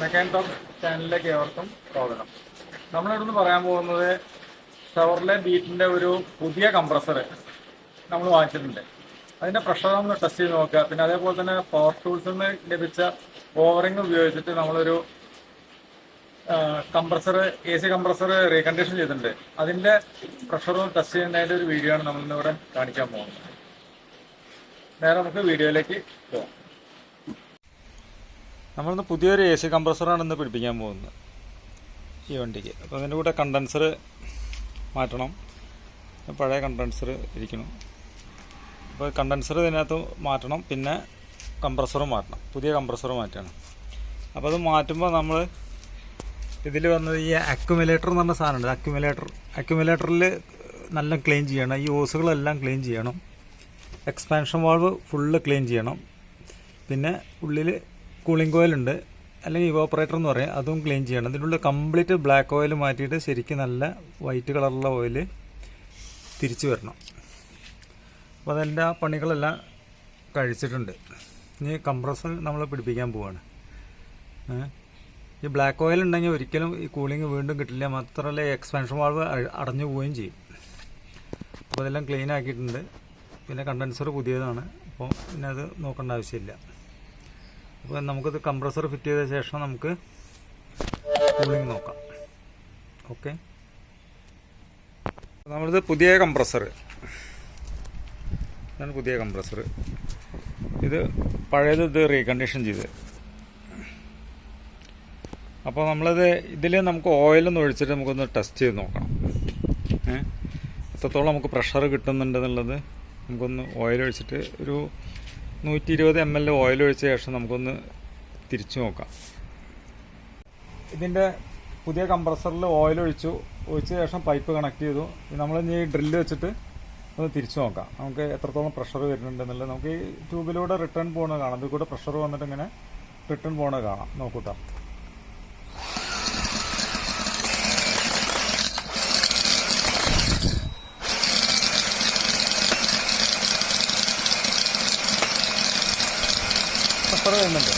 മെക്കാൻ talk ചാനലിലേക്ക് ഏവർക്കും സ്വാഗതം. നമ്മളിവിടുന്ന് പറയാൻ പോകുന്നത് ഷവർലെ ബീറ്റിന്റെ ഒരു പുതിയ കംപ്രസർ നമ്മൾ വാങ്ങിച്ചിട്ടുണ്ട്. അതിന്റെ പ്രഷർ ഒന്ന് ടെസ്റ്റ് ചെയ്ത് നോക്കുക. പിന്നെ അതേപോലെ തന്നെ പവർ ടൂൾസിൽ നിന്ന് ലഭിച്ച ഓവറിംഗ് ഉപയോഗിച്ചിട്ട് നമ്മളൊരു compressor A C compressor recondition ചെയ്തിട്ടുണ്ട്. അതിന്റെ പ്രഷർ ടെസ്റ്റ് ചെയ്യുന്നതിന്റെ ഒരു വീഡിയോ ആണ് നമ്മളിന്നിവിടെ കാണിക്കാൻ പോകുന്നത്. നേരെ നമുക്ക് വീഡിയോയിലേക്ക് പോകാം നമ്മളിന്ന് പുതിയൊരു എ സി കംപ്രസറാണ് ഇന്ന് പിടിപ്പിക്കാൻ പോകുന്നത്. ഈ വണ്ടിക്ക്. അപ്പോൾ അതിന്റെ കൂടെ കണ്ടൻസർ മാറ്റണം. പഴയ കണ്ടൻസർ ഇരിക്കണം. അപ്പോൾ കണ്ടൻസർ ഇതിനകത്ത് മാറ്റണം പിന്നെ കംപ്രസറും മാറ്റണം. പുതിയ കംപ്രസർ മാറ്റണം. അപ്പോൾ അത് മാറ്റുമ്പോൾ നമ്മൾ ഇതിൽ വന്നത് ഈ അക്യുമുലേറ്റർ എന്ന് പറഞ്ഞ സാധനമുണ്ട്. അക്യുമുലേറ്റർ അക്യുമുലേറ്ററിൽ നല്ല ക്ലീൻ ചെയ്യണം. ഈ ഓസുകളെല്ലാം ക്ലീൻ ചെയ്യണം. എക്സ്പാൻഷൻ വാൾവ് ഫുള്ള് ക്ലീൻ ചെയ്യണം. പിന്നെ ഉള്ളിൽ കൂളിംഗ് ഓയിലുണ്ട് അല്ലെങ്കിൽ ഇവോപ്പറേറ്റർ എന്ന് പറയും. അതും ക്ലീൻ ചെയ്യണം. അതിനുള്ള കംപ്ലീറ്റ് ബ്ലാക്ക് ഓയിൽ മാറ്റിയിട്ട് ശരിക്കും നല്ല വൈറ്റ് കളറുള്ള ഓയിൽ തിരിച്ചു വരണം. അപ്പോൾ അതിന്റെ ആ പണികളെല്ലാം കഴിച്ചിട്ടുണ്ട്. ഇനി കംപ്രസർ നമ്മൾ പിടിപ്പിക്കാൻ പോവാണ്. ഈ ബ്ലാക്ക് ഓയിൽ ഉണ്ടെങ്കിൽ ഒരിക്കലും ഈ കൂളിംഗ് വീണ്ടും കിട്ടില്ല. മാത്രമല്ല എക്സ്പാൻഷൻ വാൾവ് അടഞ്ഞു പോവുകയും ചെയ്യും. അപ്പോൾ അതെല്ലാം ക്ലീൻ ആക്കിയിട്ടുണ്ട്. പിന്നെ കണ്ടൻസർ പുതിയതാണ്. അപ്പോൾ പിന്നെ അത് നോക്കേണ്ട ആവശ്യമില്ല. അപ്പോൾ നമുക്കത് കംപ്രസർ ഫിറ്റ് ചെയ്ത ശേഷം നമുക്ക് കൂളിംഗ് നോക്കാം. ഓക്കെ നമ്മളിത് പുതിയ കംപ്രസർ ഇതാണ് പുതിയ കംപ്രസർ ഇത് പഴയത് ഇത് റീകണ്ടീഷൻ ചെയ്ത്. അപ്പോൾ നമ്മളത് ഇതിൽ നമുക്ക് ഓയിലൊന്ന് ഒഴിച്ചിട്ട് നമുക്കൊന്ന് ടെസ്റ്റ് ചെയ്ത് നോക്കണം. എത്രത്തോളം നമുക്ക് പ്രഷർ കിട്ടുന്നുണ്ടെന്നുള്ളത് നമുക്കൊന്ന് ഓയിൽ ഒഴിച്ചിട്ട് ഒരു നൂറ്റി ഇരുപത് എം എൽ ഓയിൽ ഒഴിച്ച ശേഷം നമുക്കൊന്ന് തിരിച്ചു നോക്കാം. ഇതിന്റെ പുതിയ കംപ്രസറിൽ ഓയിൽ ഒഴിച്ചു. ഒഴിച്ച ശേഷം പൈപ്പ് കണക്ട് ചെയ്തു. നമ്മൾ ഇനി ഡ്രില്ല് വെച്ചിട്ട് ഒന്ന് തിരിച്ചു നോക്കാം. നമുക്ക് എത്രത്തോളം പ്രഷർ വരുന്നുണ്ടെന്നുള്ളത് നമുക്ക് ഈ ട്യൂബിലൂടെ റിട്ടേൺ പോകുന്നത് കാണാം. ഇതിൽ കൂടെ പ്രഷർ വന്നിട്ട് ഇങ്ങനെ റിട്ടേൺ പോകുന്നത് കാണാം. നോക്കൂട്ടോ. പ്രഷർ വരുന്നുണ്ട്.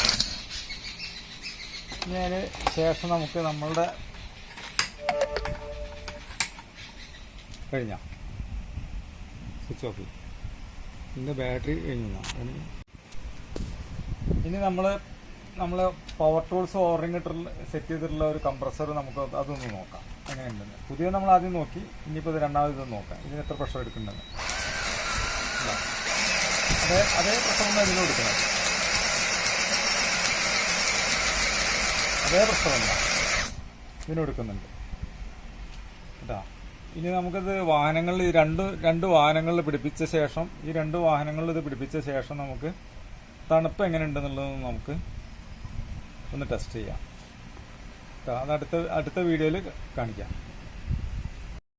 അതിന് ശേഷം നമുക്ക് നമ്മളുടെ കഴിഞ്ഞ. സ്വിച്ച് ഓഫ് ഇതിന്റെ ബാറ്ററി കഴിഞ്ഞു ഇനി നമ്മൾ നമ്മൾ പവർ ടൂൾസ് ഓറിംഗ് സെറ്റ് ചെയ്തിട്ടുള്ള ഒരു കംപ്രസർ നമുക്ക് അതൊന്ന് നോക്കാം. എങ്ങനെയുണ്ടെന്ന്. പുതിയ നമ്മൾ ആദ്യം നോക്കി ഇനിയിപ്പോൾ ഇത് രണ്ടാമത് നോക്കാം. ഇതിന് എത്ര പ്രഷർ എടുക്കുന്നുണ്ടെന്ന്. അതേ അതേ പ്രഷർ ഒന്ന് ഇതിനും എടുക്കുന്നത് അതേ പ്രശ്നമല്ല. ഇതിനും എടുക്കുന്നുണ്ട്. കേട്ടാ? ഇനി നമുക്കിത് വാഹനങ്ങളിൽ രണ്ട് രണ്ട് വാഹനങ്ങളിൽ പിടിപ്പിച്ച ശേഷം ഈ രണ്ട് വാഹനങ്ങളിൽ ഇത് പിടിപ്പിച്ച ശേഷം നമുക്ക് തണുപ്പ് എങ്ങനെ ഉണ്ടെന്നുള്ളത് നമുക്ക് ഒന്ന് ടെസ്റ്റ് ചെയ്യാം. അത് അടുത്ത അടുത്ത വീഡിയോയിൽ കാണിക്കാം.